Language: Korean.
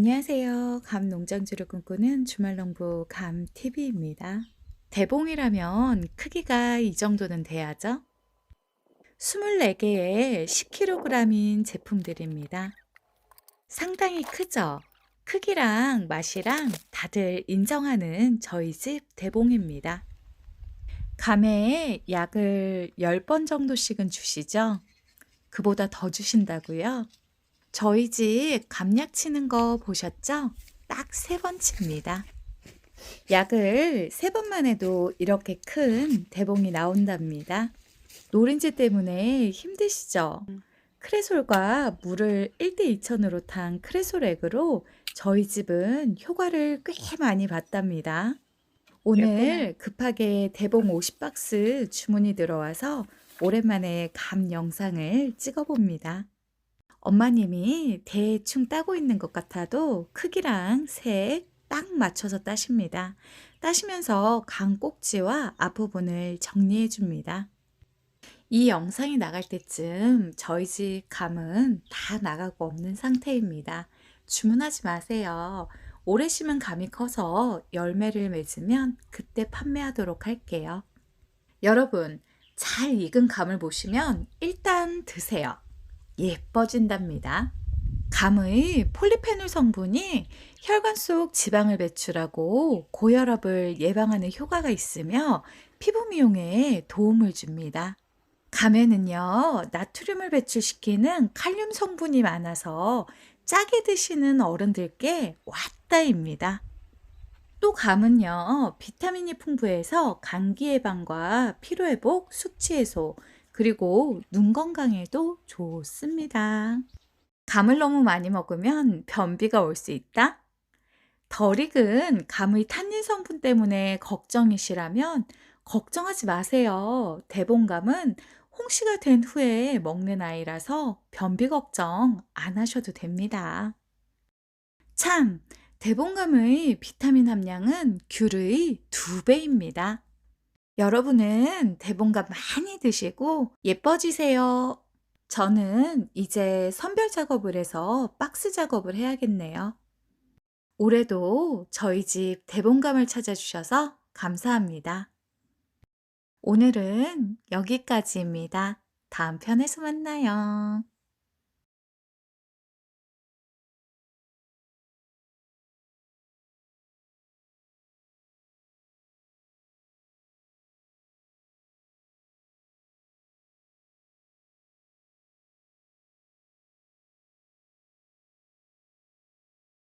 안녕하세요. 감 농장주를 꿈꾸는 주말농부 감TV입니다. 대봉이라면 크기가 이 정도는 돼야죠? 24개에 10kg인 제품들입니다. 상당히 크죠? 크기랑 맛이랑 다들 인정하는 저희 집 대봉입니다. 감에 약을 10번 정도씩은 주시죠? 그보다 더 주신다고요? 저희 집 감약 치는 거 보셨죠? 딱 세 번 칩니다. 약을 세 번만 해도 이렇게 큰 대봉이 나온답니다. 노린지 때문에 힘드시죠? 크레솔과 물을 1대 2천으로 탄 크레솔 액으로 저희 집은 효과를 꽤 많이 봤답니다. 오늘 급하게 대봉 50박스 주문이 들어와서 오랜만에 감 영상을 찍어봅니다. 엄마님이 대충 따고 있는 것 같아도 크기랑 색 딱 맞춰서 따십니다. 따시면서 간 꼭지와 앞부분을 정리해 줍니다. 이 영상이 나갈 때쯤 저희 집 감은 다 나가고 없는 상태입니다. 주문하지 마세요. 오래 심은 감이 커서 열매를 맺으면 그때 판매하도록 할게요. 여러분, 잘 익은 감을 보시면 일단 드세요. 예뻐진답니다. 감의 폴리페놀 성분이 혈관 속 지방을 배출하고 고혈압을 예방하는 효과가 있으며 피부 미용에 도움을 줍니다. 감에는요, 나트륨을 배출시키는 칼륨 성분이 많아서 짜게 드시는 어른들께 왔다입니다. 또 감은요, 비타민이 풍부해서 감기 예방과 피로회복, 숙취 해소, 그리고 눈 건강에도 좋습니다. 감을 너무 많이 먹으면 변비가 올 수 있다? 덜 익은 감의 탄닌 성분 때문에 걱정이시라면 걱정하지 마세요. 대봉감은 홍시가 된 후에 먹는 아이라서 변비 걱정 안 하셔도 됩니다. 참, 대봉감의 비타민 함량은 귤의 두 배입니다. 여러분은 대봉감 많이 드시고 예뻐지세요. 저는 이제 선별 작업을 해서 박스 작업을 해야겠네요. 올해도 저희 집 대봉감을 찾아주셔서 감사합니다. 오늘은 여기까지입니다. 다음 편에서 만나요.